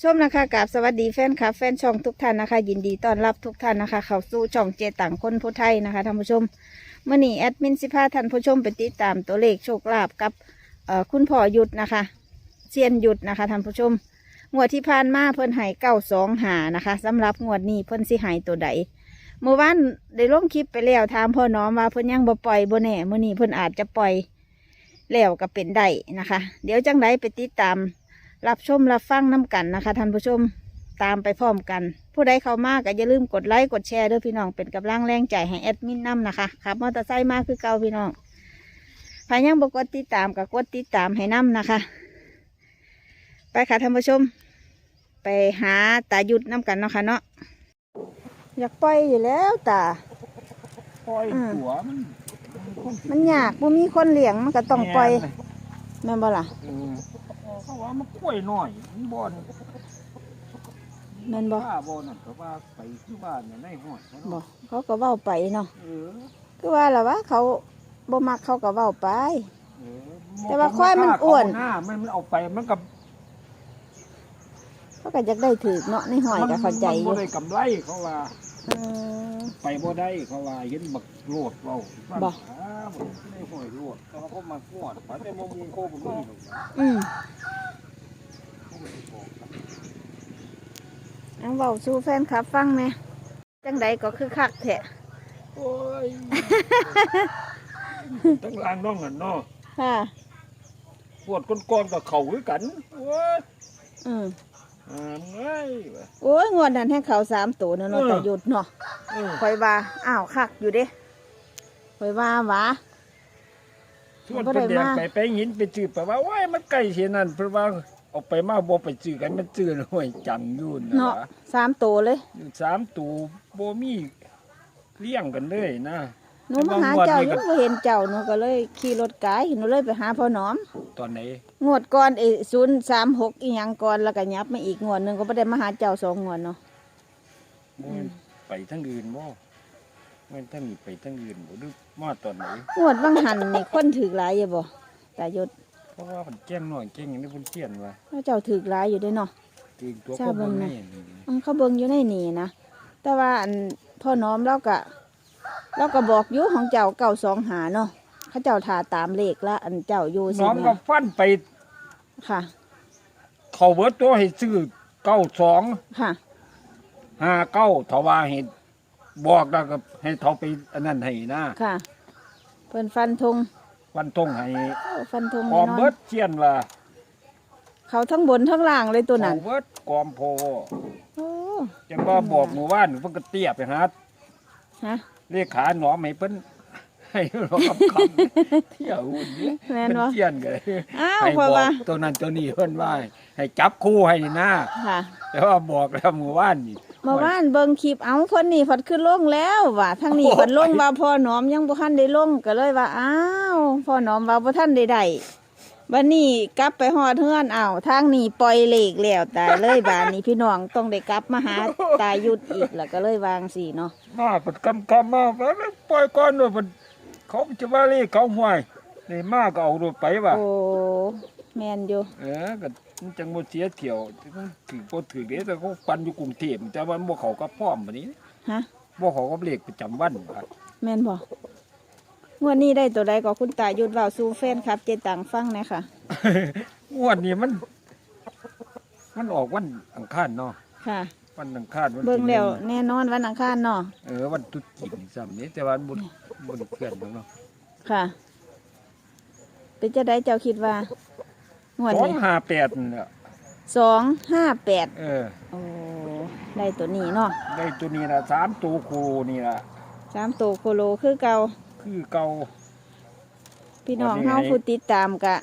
ชมนะคะกับสวัสดีแฟนคลับแฟนช่องทุกท่านนะคะ ยินดีต้อนรับทุกท่านนะคะ เข้าสู่ช่องเจต่างคนผู้ไทยนะคะท่านผู้ชมเมื่อนี้แอดมินสิพาท่านผู้ชมไปติดตามตัวเลขโชคลาภกับเอ่อคุณพ่อหยุดนะคะเซียนหยุดนะคะท่านผู้ชมงวดที่ผ่านมาเพิ่นให้เก้าสองหานะคะสำหรับงวดนี้เพิ่นสิให้ตัวใดเมื่อวานได้ลงคลิปไปแล้วถามพ่อน้อมว่าเพิ่นยังบ่ปล่อยบ่แน่เมื่อนี้เพิ่นอาจจะปล่อยแล้วก็เป็นได้นะคะ เดี๋ยวจังไดไปติดตาม รับชมรับฟังน้ำกันนะคะ ท่านผู้ชมตามไปพร้อมกัน ผู้ใดเข้ามาก็อย่าลืมกดไลค์กดแชร์ด้วยพี่น้องเป็นกำลังแรงใจให้แอดมินน้ำนะคะขับมอเตอร์ไซค์มาคือเก่าพี่น้องพายังบกดติดตามกับกดติดตามให้น้ำนะคะ ไปค่ะท่านผู้ชม ไปหาตาหยุดน้ำกันเนาะค่ะเนาะอยากปล่อยอยู่แล้วตาปล่อยอืมหัวมันมันยากบ่มีคนเลี้ยงมันก็ต้องปล่อยแม่นบ่ล่ะ เออเขาว่ามันกล้วยน้อยมันบ่อนแม่นบ่ป้าบ่นั่นก็ว่าไปที่บ้านเนี่ยในห้อยเขาบ่เนาะเขาก็เว้าไปเนาะเออคือว่าล่ะว่าเขาบ่มักเขาก็เว้าไป เออแต่ว่าควายมันอ้วนเขาหน้ามันมันเอาไปมันกับเขาก็อยากได้ถือเนาะในหอยก็เข้าใจอมันบ่ยู่ได้กำไรเขาว่าเออไปบ่ได้เขาว่าเห็นบักโลดเว้าบ่อ้าบ่ในห้อยโลดเขาก็มาฟวดไปแต่บ่มีโคบ่มีหรอกนะอืมเอาเว้าสู่แฟนคลับฟังแหน่จังใดก็คือคักแท้โอ้ยทั้งลางน้องนั่นเนาะค่ะ ปวดก้อนๆกับเขาคือกันโอ้ยอืม อ่าเอ้ยว่ะ โอ้ยงวดนั้นให้เขาสามตัวเนาะเนาะเออ แต่หยุดเนาะเออคอยว่าอ้าวคักอยู่เด้คอยว่าหวะ ชวนเพิ่นแดงไปไปหินไปจืดไปว่าโอ้ยมันใกล้เสียนั่นเพิ่นว่าเอาไปมาบ่ไปจืดกันมันจืดห้วยจังอยู่นะเนาะสามตัวเลย สามตูบ่มีเลี้ยงกันเลยนะ หนูมาหาเจ้าอยู่บ่เห็นเจ้าหนูก็เลยขี่รถไกายหนูเลยไปหาพ่อหนอม ตอนไหนงวดก่อนไอ้ศูนย์สามหกอีหยังก่อนแล้วก็ยับมาอีกงวดหนึ่งก็ไม่ได้มาหาเจ้าสองงวดเนาะบ่ไปทางอื่นบ่แม่นทางนี้ไปทางอื่นบ่หรือมาตอนไหน งวดบางหันนี่คนถือหลายอยู่บ่ตายศเพราะว่าเพิ่นแจ้งน้อยแจ้งอย่างนี้เพิ่นเขียนว่าว่าเจ้าถือหลายอยู่เด้วยเนาะถึงตัวทราก็บเบิ่บ่งไหมแน่นี่อืมเขาเบิ่งอยู่ในนี่นะแต่ว่าอันพ่อน้อมเราก็ เราก็บอกอยู่ของเจ้าเก่าสองหาเนาะเขาเจ้าทาตามเลขละอันเจ้าอยู่สิน้องแม่ก็ฟันไปค่ะ เขาเบิดตัวให้ซื้อ92ค่ะ ห้าเก้าทว่าให้บอกแล้วก็ให้เขาไปอันนั้นให้นะค่ะ เพิ่นฟันธงวันตงให้โอ้ฟันธงกแน่อมนอเบินดเชียนว่าเขาทั้งบนทั้งล่างเลยตัวนั้นเขาเบิดกอมโพโอ้จังว่าบอกหมู่บ้านเพิ่นก็เตี้ยไปหาฮะ เลขาหนอมให้เพิ่นให้รอกับคำเที่ยวหุ่นนี่แม่นเพิ่นบ่เชียนกันอ้าวให้เพบราะอกว่าตัวนั้นตัวนี้เพิ่นว่าให้จับคู่ให้หน้าค่ะแต่ว่าบอกแล้วหมู่บ้านนี่ เมื่อวานเบิ่งคลิปเอาคนนี้ฝัดขึ้นลงแล้วว่ะทางนี้โอ้ยฝัดลงว่าพ่อหนอมยังบ่ทันได้ลงก็เลยว่าอ้าวพ่อหนอมว่าบ่ทันได้ได้ บัดนี้กลับไปฮอดเฮือนอ้าวทางนี้ปล่อยเลขแล้วตายเลยบาดนี้พี่น้องต้องได้กลับมาหาตายุดอีกแล้วก็เลยวางสิเนาะมาเปิดกำกำมาไปปล่อยก่อนว่าเพิ่นเขาจะว่าเลขเขาห่วยนี่มาก็เอารถไปว่าโอ้แม่นอยู่เออก็มันจังบ่เสียเที่ยวมันถือบ่ถือเด้แต่เขาปันอยู่กรุงเทพแต่ว่าบ่เขาก็พร้อมบัดนี้ฮะบ่เขาก็เลขประจำวันครับแม่นบ่ งวดนี้ได้ตัวใดก็คุณตายุดเว้าสู่แฟนครับ เจตังฟังหนะค่ะ งวดนี้มัน มันออกวันอังคารเนาะค่ะ วันอังคารวันที่เบิ่งแล้วหนึ่แน่นอนวันอังคารเนาะเออวันตรุษจีนซ้ำนี้แต่ว่าบ่บ่ได้เคลื่อนเนาะค่ะ เป็นจะได้เจ้าคิดว่างวดนี้258นั่นแหละสองห้าแปดเออ โอ้ได้ตัวนี้เนาะได้ตัวนี้ล่ะสามตัวครูนี่ล่ะสามตัวโคโลคือเก่า คือเก่า พี่น้องวันนี้ เฮาผู้ติดตามกะ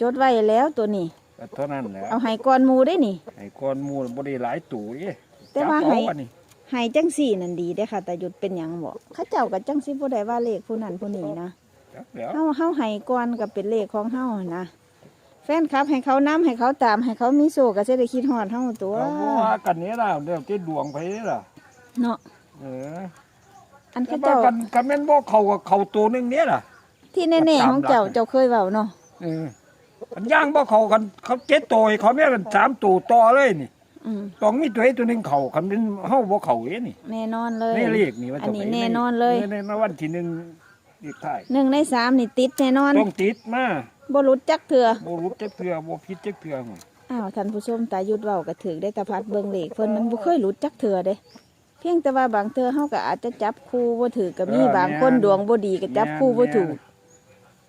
จดไว้แล้วตัวนี้ ก็เท่านั้นแหละเอาให้ก่อนหมูได้นี่ ไอ้ก้อนหมูบ่ได้หลายตู่เด้แต่ว่าจับเอให้ อันนี้ให้จังสี่นั่นดีได้อค่ะ แต่หยุดเป็นหยังบอกเขาเจ้ากับจังสิผู้ใดว่าเลขผู้นั้นผู้นี้นะจับแล้วเฮาเฮาให้ก่อนกับเป็นเลขของเฮานะ แฟนคลับให้เขานํให้เขาตามให้เขามีโซก็จะได้คิดฮอดเฮาตัวเราบ่ว่ากันนี้ล่ะเดี๋ยวที่ดวงไปนี่ล่ะ เนาะเออ อันแต่เขาว่าเจ้ากันกันแม่นบ่เข้ากับเข้าตัวหนึงเนี่ยล่ะ ที่แน่ๆของเจ้าเจ้าเคยเว้าเนาะเออมันย่างบ่เขากันเขาเจ็ดตัวให้เขาแม่กันสามตัวต่อเลยนี่อืมต้องมีตัวให้ตัวหนึงเขาคันเป็นเฮาบ่เขาเอ้นี่แน่นอนเลยในเลขนี่ว่าอันจะนี้ไปแน่นอนเลยในในวันที่หนึ่งเลขท้ายหนึ่งในสามนี่ติดแน่นอนต้องติดมาบ่หลุดจักเถื่อบ่รู้จักเทื่อบ่ผิดจักเทื่อหมดอ้าวท่านผู้ชมตายุดเว้าก็ถือได้แตาพัดเบิ่งเลขเพิ่นมันบ่เคยหลุดจักเถื่อเด้ เพียงแต่ว่าบางเทื่อเฮาก็อาจจะจับคู่บ่ถือก็มีบางคนดวงบ่ดีก็จับคู่บ่ถูก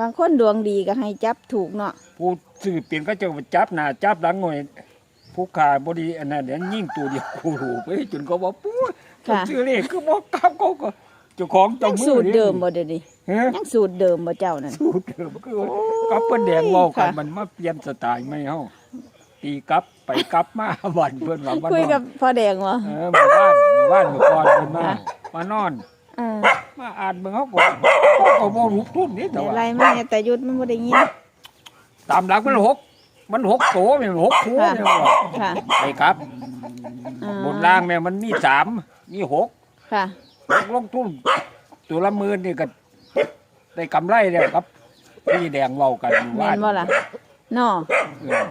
บางคนดวงดีก็ให้จับถูกเนาะผู้ซื้อเปลี่ยนก็จะไปจับหน้าจับหลังหน่อยผู้ขาบ่ดีอันนั้นเดี๋ยวยิงตัวเดียวกูรู้ไปจนเขาบอกปู้ค่ะชื่อเลขคือบ่กลับเขาก็เจ้าของเจ้ายังมือสูตรเดิมบ่เดี๋ยวนี้ฮะยังสูตรเดิมบ่เจ้านั่น สูตรเดิมคือกับเพิ่นแดงเว้ากันค่ะ มันมาเปลี่ยนสไตล์ไม่เฮาตีกลับไปกลับมาวันเพิ่นว่าบ้านคุยกับพ่อแดงบ่เออมาบ้านมา บ้านเมื่อก่อนเพิ่นมาค่ะมานอน เออมาอ่านเบิ่งเขาก็เขาก็บ่รู้ทุนนี่แต่เดี๋ยวว่าไล่มาเนี่ยแต่ยุดมันบ่ได้ยินตามหลักมันหกมันหกโตแม่นหกคู่ค่ะแม่นว่าค่ะไปครับ อ่าบนล่างแม่มันมีสามมีหกค่ะ ลงทุนตัวละหมื่นนี่ก็ได้กำไรแล้วครับพี่แดงเว้ากันอยู่แม่ว่านบ่ล่ะเนาะเออ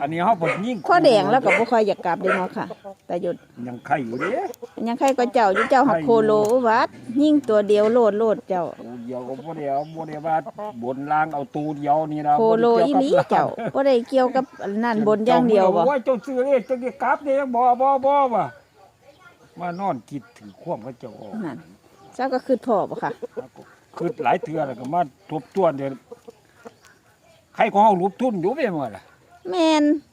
อันนี้เขาผลยิ่งพ่อแดงแล้วก็บ่ค่อยอยากกลับเด้เนาะค่ะแต่ยุดยังไข่อยู่เด้ ยังใครก็เจ้าอยู่เจ้าหักโคโลวัด ยิ่งตัวเดียวโลดโลดเจ้าตัวเดียวก็บ่ได้เอาบ่ได้ว่าบนล่างเอาตูเดียวนี่นะโคโลอีหลีเจ้าบ่ได้เกี่ยวกับอันนั่นบนอย่างเดียวบ่ว่าเจ้าซื้อเลขจังได้กลับเด้บ่บ่บ่ว่ะมานอนคิดถือความเขาเจ้าออกนั่นเจ้าก็คือพ่อบ่ค่ะคือหลายเทื่อแล้วก็มาทบทวนเดี๋ยวใครของเฮารูปทุนอยู่ไปหมดล่ะแม่นเอา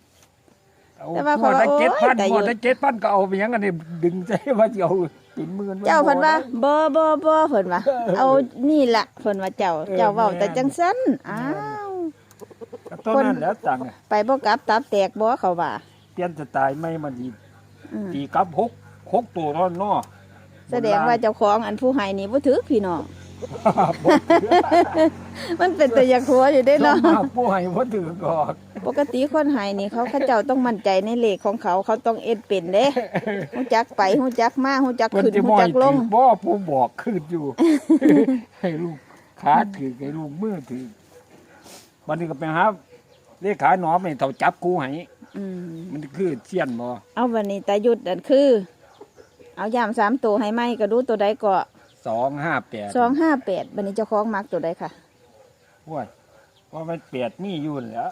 แต่ว่าหมดละเขาว่าเจ็ดพันโอ้ยแต่หมดอยู่ละเจ็ดพันก็เอาไปหยังกันนี่ดึงใจว่าจะเอาเป็นหมื่นไเจ้าเพิ่นว่าบ่ได้บ่บ่บ่เพิ่นว่าเอานี่ล่ะเพิ่นว่าเจ้าเออเจ้าเว้าแม่นแต่จังซั่นอ้าว ก็เท่านั้นแหล้วตังค์อะไปบ่กลับตับแตกบ่เขาว่าเปลี่ยนสไตล์ไม่มันดีอืมตีกับหกหกตัวเท่อนนอแสดงว่าเจ้าของอันผู้ให้นี่บ่ถือพี่น้องบ่มันเป็นแต่อยากหัวอยู่เด้เนาะเนาะผู้ให้บ่ถือก็ ปกติคนให้นี่เขาเขาเจ้าต้องมั่นใจในเลขของเขาเขาต้องเอ็ดเป็นเด้ฮู้จักไปฮู้จักมาฮู้จักเพิ่นขึ้นสิฮู้ม้อยจักลถืงอบ่ผู้บอกขึ้นอยู่ ให้ลูกขาถือให้ลูกมือถือบัดนี้ก็ไปหาเลขาหนอมให้เท่าจับกูให้อืมมันคือเสี้ยนบ่เอาวันนี้ตายุดนั่นคือ เอายามสามตัวให้ไหมก็ดูตัวใดก็สองห้าแปดสองห้าแปดวันนี้เจ้าของมักตัวใดค่ะโอ้ยว่ามันเปียดมีอยู่นั่นแหล้ว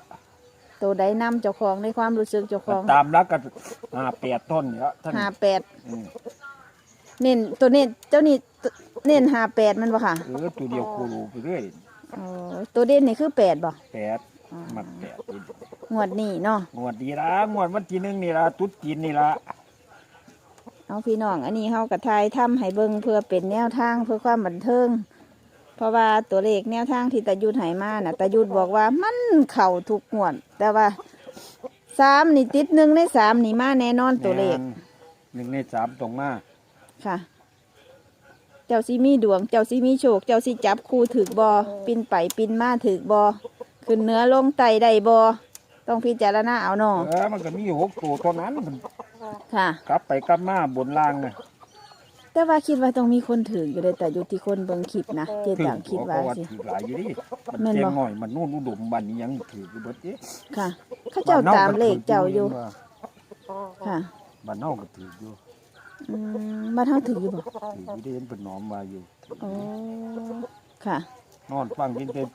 ตัวใดนำเจ้าของในความรู้สึกเจ้าของตามรักก็ห้าแปดต้นเนี่ยท่านห้าแปดอืมเน้นตัวเน้นเจ้านี่ตัวเน้นห้าแปดมันบ่ค่ะเออตัวเดียวคูรูไปเรื่อยอ๋อตัวเด่นนี่คือแปดบ่แปดมักแปดอีกงวดนี้เนาะงวดดีละงวดวันที่หนึ่งนี่ละตุ๊ดจีนนี่ละเอาพี่น้อง อันนี้เฮากระทายทำให้เบิ่งเพื่อเป็นแนวทางเพื่อความบันเทิง เพราะว่าตัวเลขแนวทางที่ตายุดให้มาน่ะตายุดบอกว่ามันเข่าทุกงวด แต่ว่าสามนี่ติดหนึ่งในสามนี่มาแน่นอนตัวเลขแม่นหนึ่งในสามตรงมาค่ะ เจ้าสิมีดวง เจ้าสิมีโชค เจ้าสิจับคู่ถือบอปินไปปินมาถือบอขึ้นเหนื้อลงไตได้บอต้องพิจารณาเอาเนาะเออมันก็มีหกตัวเท่านั้นมันค่ะ กลับไปกลับมาบนล่างนะ แต่ว่าคิดว่าต้องมีคนถืออยู่เลยแต่อยู่ที่คนเบิ่งคลิปนะเจต่างคิดว่าเพระสิ ถือหลายอยู่ดิมันแม่นบ่เจียงหน่อยมันนู่นอุดมบันนี้ยังถืออยู่เบิดเอ๊ะค่ะ เขาเจ้าตามเลขเจ้าอยู่ค่ะบ้านเน่าก็ถืออยู่อืมมาทางถืออยู่บ่ถืออยู่ได้เห็นเป็นหนอมมาอยู่ โอ้ค่ะ นอนฟังกินเต็ม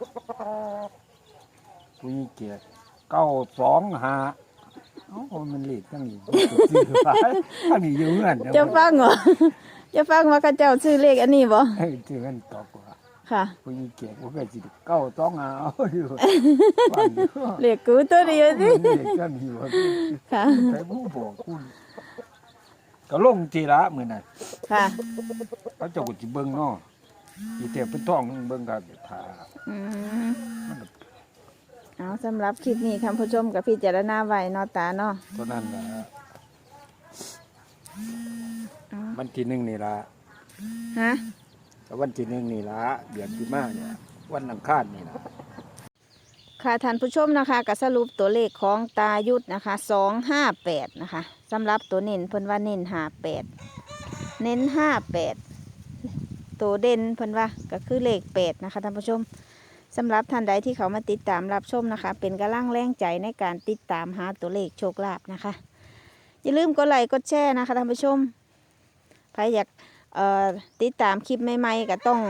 ผู้หญิงเกียรติเก้าสองห้าเอ้ามันเลขทั้งนี้ ซื้อไปทั้งนี้อยู่เงินเจะฟังเหรอ จะฟังว่าเขาเจ้าซื้อเลขอันนี้บ่เฮ้ยซื้อเงินตอกว่าค่ะผู้หญิงเกียรติว่าก็สิเก้าสองห้าเอาอยู่ฟังอยู่เลขกูตัวเดียวสิเลขทั้งนี้ว่าค่ะใครผู้บอกคุณก็ลงทีละมื้อนั้นค่ะเขาเจ้าก็สิเบิ่งเนาะอีเตียเป็นท้องเบิ่งก็ถ่าอืมเอาสำหรับคลิปนี้ท่านผู้ชมกับพี่เจารณาไว้เนาะตาเนาะเท่านั้นล่ะ เอาวันที่หนึ่งนี่ละฮะแล้ววันที่หนึ่งนี่ละเดือนที่มาเนี่ยวันอังคารนี่ละค่ะท่านผู้ชมนะคะก็สรุปตัวเลขของตายุทธนะคะสองห้าแปดนะคะสำหรับตัวเน้นเพิ่นว่าเน้นห้าแปดเน้นห้าแปดตัวเด่นเพิ่นว่าก็คือเลขแปดนะคะท่านผู้ชมสำหรับท่านใดที่เขามาติดตามรับชมนะคะ เป็นกำลังแรงใจในการติดตามหาตัวเลขโชคลาภนะคะ อย่าลืมกดไลค์กดแชร์นะคะท่านผู้ชม ใครอยากติดตามคลิปใหม่ๆก็ต้อง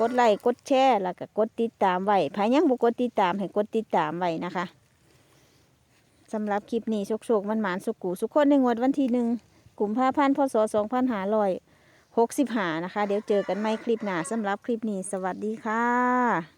กดไลค์กดแชร์แล้วก็กดติดตามไว้ใครยังบ่กดติดตามให้กดติดตามไว้นะคะสำหรับคลิปนี้โชคๆมันหมานสุกูสุกคนในงวดวันที่หนึ่งกลุ่มผ้าพันธ์พศสองพันหาร้อยหกสิบหานะคะ เดี๋ยวเจอกันใหม่คลิปหน้าสำหรับคลิปนี้ สวัสดีค่ะ